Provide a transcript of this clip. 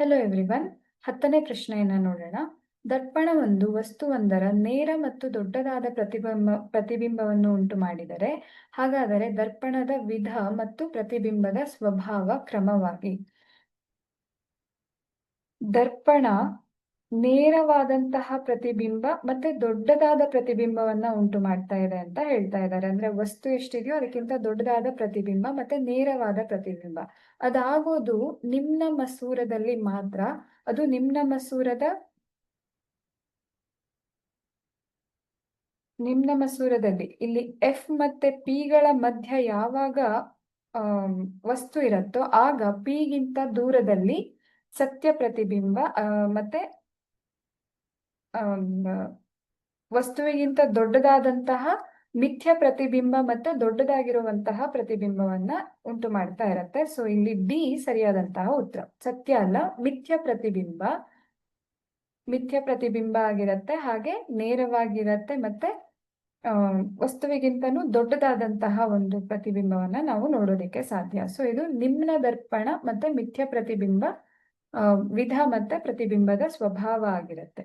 Hello everyone ಹತ್ತನೇ ಪ್ರಶ್ನೆಯನ್ನ ನೋಡೋಣ. ದರ್ಪಣ ಒಂದು ವಸ್ತುವೊಂದರ ನೇರ ಮತ್ತು ದೊಡ್ಡದಾದ ಪ್ರತಿಬಿಂಬ, ಪ್ರತಿಬಿಂಬವನ್ನು ಉಂಟು ಮಾಡಿದರೆ, ಹಾಗಾದರೆ ದರ್ಪಣದ ವಿಧ ಮತ್ತು ಪ್ರತಿಬಿಂಬದ ಸ್ವಭಾವ ಕ್ರಮವಾಗಿ. ದರ್ಪಣ ನೇರವಾದಂತಹ ಪ್ರತಿಬಿಂಬ ಮತ್ತೆ ದೊಡ್ಡದಾದ ಪ್ರತಿಬಿಂಬವನ್ನ ಉಂಟು ಮಾಡ್ತಾ ಇದೆ ಅಂತ ಹೇಳ್ತಾ ಇದ್ದಾರೆ. ಅಂದ್ರೆ ವಸ್ತು ಎಷ್ಟಿದೆಯೋ ಅದಕ್ಕಿಂತ ದೊಡ್ಡದಾದ ಪ್ರತಿಬಿಂಬ ಮತ್ತೆ ನೇರವಾದ ಪ್ರತಿಬಿಂಬ. ಅದಾಗೋದು ನಿಮ್ನ ಮಸೂರದಲ್ಲಿ ಮಾತ್ರ. ಅದು ನಿಮ್ನ ಮಸೂರದ ನಿಮ್ನ ಮಸೂರದಲ್ಲಿ. ಇಲ್ಲಿ ಎಫ್ ಮತ್ತೆ ಪಿ ಗಳ ಮಧ್ಯ ಯಾವಾಗ ವಸ್ತು ಇರುತ್ತೋ ಆಗ ಪಿಗಿಂತ ದೂರದಲ್ಲಿ ಸತ್ಯ ಪ್ರತಿಬಿಂಬ ಮತ್ತೆ ವಸ್ತುವಿಗಿಂತ ದೊಡ್ಡದಾದಂತಹ ಮಿಥ್ಯ ಪ್ರತಿಬಿಂಬ ಮತ್ತೆ ದೊಡ್ಡದಾಗಿರುವಂತಹ ಪ್ರತಿಬಿಂಬವನ್ನ ಉಂಟು ಮಾಡ್ತಾ ಇರತ್ತೆ. ಸೊ ಇಲ್ಲಿ ಡಿ ಸರಿಯಾದಂತಹ ಉತ್ತರ. ಸತ್ಯ ಅಲ್ಲ, ಮಿಥ್ಯ ಪ್ರತಿಬಿಂಬ. ಮಿಥ್ಯ ಪ್ರತಿಬಿಂಬ ಆಗಿರತ್ತೆ, ಹಾಗೆ ನೇರವಾಗಿರತ್ತೆ ಮತ್ತೆ ವಸ್ತುವಿಗಿಂತನೂ ದೊಡ್ಡದಾದಂತಹ ಒಂದು ಪ್ರತಿಬಿಂಬವನ್ನ ನಾವು ನೋಡೋದಿಕ್ಕೆ ಸಾಧ್ಯ. ಸೊ ಇದು ನಿಮ್ನ ದರ್ಪಣ ಮತ್ತೆ ಮಿಥ್ಯ ಪ್ರತಿಬಿಂಬ ವಿಧ ಮತ್ತೆ ಪ್ರತಿಬಿಂಬದ ಸ್ವಭಾವ ಆಗಿರುತ್ತೆ.